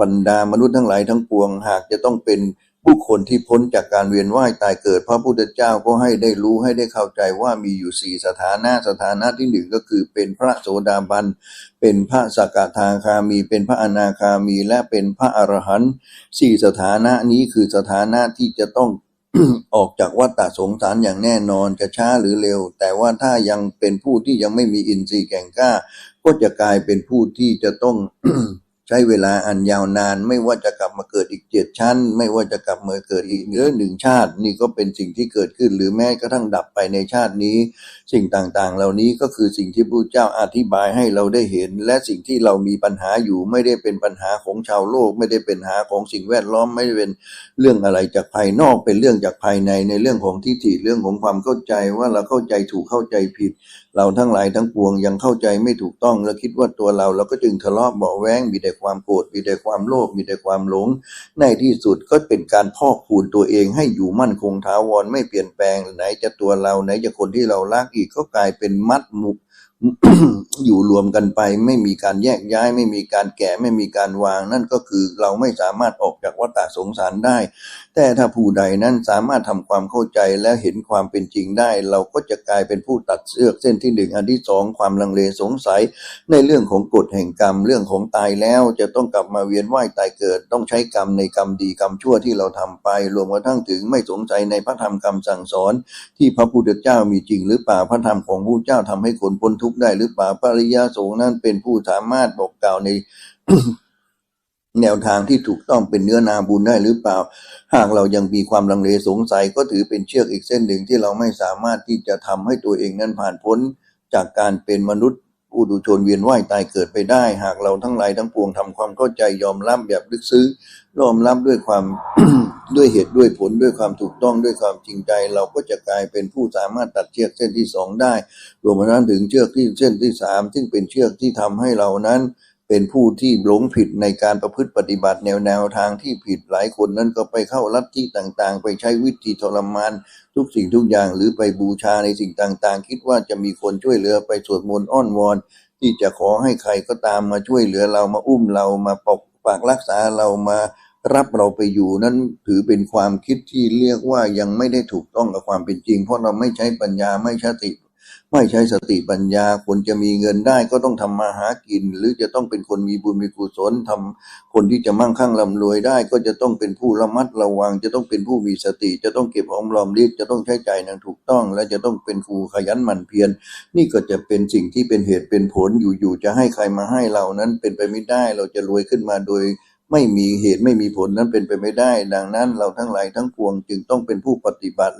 บรรดามนุษย์ทั้งหลายทั้งปวง หากจะต้องเป็นผู้คนที่พ้นจากการเวียนว่ายตายเกิด พระพุทธเจ้าก็ให้ได้รู้ให้ได้เข้าใจว่ามีอยู่สี่สถานะสถานะที่หนึ่งก็คือเป็นพระโสดาบันเป็นพระสกทาคามี เป็นพระอนาคามีและเป็นพระอรหันต์สี่สถานะนี้คือสถานะที่จะต้องออกจากวัฏฏะสงสารอย่างแน่นอนจะช้าหรือเร็ว แต่ว่าถ้ายังเป็นผู้ที่ยังไม่มีอินทรีย์แก่งกล้า ก็จะกลายเป็นผู้ที่จะต้อง ใช้เวลาอันยาวนาน ไม่ว่าจะกลับมาเกิดอีกเจ็ดชั้น ไม่ว่าจะกลับมาเกิดอีกเนื้อหนึ่งชาติ นี่ก็เป็นสิ่งที่เกิดขึ้นหรือแม้กระทั่งดับไปในชาตินี้ สิ่งต่างๆ เหล่านี้ก็คือสิ่งที่พระเจ้าอธิบายให้เราได้เห็น และสิ่งที่เรามีปัญหาอยู่ไม่ได้เป็นปัญหาของชาวโลก ไม่ได้เป็นหาของสิ่งแวดล้อมไม่ได้เป็นเรื่องอะไรจากภายนอกเป็นเรื่องจากภายในในเรื่องของทิฏฐิเรื่องของความเข้าใจว่าเราเข้าใจถูกเข้าใจผิด เราทั้งหลายทั้งปวงยังเข้าใจไม่ถูกต้อง และคิดว่าตัวเราเราก็จึงทะเลาะเบาแว้งมีแต่ความโกรธมีแต่ความโลภมีแต่ความหลง ในที่สุดก็เป็นการพอกพูนตัวเองให้อยู่มั่นคงถาวรไม่เปลี่ยนแปลงไหนจะตัวเราไหนจะคนที่เรารักอีกก็กลายเป็นมัดหมุกอยู่รวมกันไปไม่มีการแยกย้าย ไม่มีการแก่ไม่มีการวาง นั่นก็คือเราไม่สามารถออกจาก วัฏสงสารได้ แต่ถ้าผู้ใดนั้นสามารถทำความเข้าใจและเห็นความเป็นจริงได้ เราก็จะกลายเป็นผู้ตัดเสือกเส้นที่หนึ่งอันที่สองความลังเลสงสัย ในเรื่องของกฎแห่งกรรมเรื่องของตายแล้วจะต้องกลับมาเวียนว่ายตายเกิด ต้องใช้กรรมในกรรมดีกรรมชั่วที่เราทำไป รวมกระทั่งถึงไม่สงสัยในพระธรรมคำสั่งสอน ที่พระพุทธเจ้ามีจริงหรือเปล่าพระธรรมของพระเจ้าทำให้คนพ้นทุกข์ได้หรือเปล่าปริยาสงนั้นเป็นผู้สามารถบอกกล่าวใน แนวทางที่ถูกต้องเป็นเนื้อนาบุญได้หรือเปล่า หากเรายังมีความลังเลสงสัยก็ถือเป็นเชือกอีกเส้นหนึ่งที่เราไม่สามารถที่จะทำให้ตัวเองนั้นผ่านพ้น จากการเป็นมนุษย์ผู้ดุชนเวียนว่ายตายเกิดไปได้ หากเราทั้งหลายทั้งปวงทำความเข้าใจยอมรับแบบลึกซึ้งยอมรับด้วยความด้วยเหตุด้วยผลด้วยความถูกต้องด้วยความจริงใจ เราก็จะกลายเป็นผู้สามารถตัดเชือกเส้นที่สองได้รวมไปทั้งถึงเชือกที่เส้นที่สามซึ่งเป็นเชือกที่ทำให้เรานั้น เป็นผู้ที่หลงผิดในการประพฤติปฏิบัติแนวแนวทางที่ผิดหลายคนนั้นก็ไปเข้าลัทธิต่างๆ ไปใช้วิธีทรมานทุกสิ่งทุกอย่างหรือไปบูชาในสิ่งต่างๆ คิดว่าจะมีคนช่วยเหลือไปสวดมนต์อ้อนวอน ที่จะขอให้ใครก็ตามมาช่วยเหลือเรามาอุ้มเรามาปกปักรักษาเรามารับเราไปอยู่นั้นถือเป็นความคิดที่เรียกว่ายังไม่ได้ถูกต้องกับความเป็นจริง เพราะเราไม่ใช้ปัญญาไม่ใช้ติ ไม่ใช้สติปัญญาคนจะมีเงินได้ก็ต้องทำมาหากิน หรือจะต้องเป็นคนมีบุญมีกุศลทำคนที่จะมั่งคั่งร่ำรวยได้ ก็จะต้องเป็นผู้ระมัดระวัง จะต้องเป็นผู้มีสติ จะต้องเก็บหอมรอมริบจะต้องใช้ใจอย่างถูกต้อง และจะต้องเป็นครูขยันหมั่นเพียรนี่ก็จะเป็นสิ่งที่เป็นเหตุเป็นผลอยู่ๆจะให้ใครมาให้เรานั้นเป็นไปไม่ได้เราจะรวยขึ้นมาโดยไม่มีเหตุไม่มีผลนั้นเป็นไปไม่ได้ ดังนั้นเราทั้งหลายทั้งปวงจึงต้องเป็นผู้ปฏิบัติ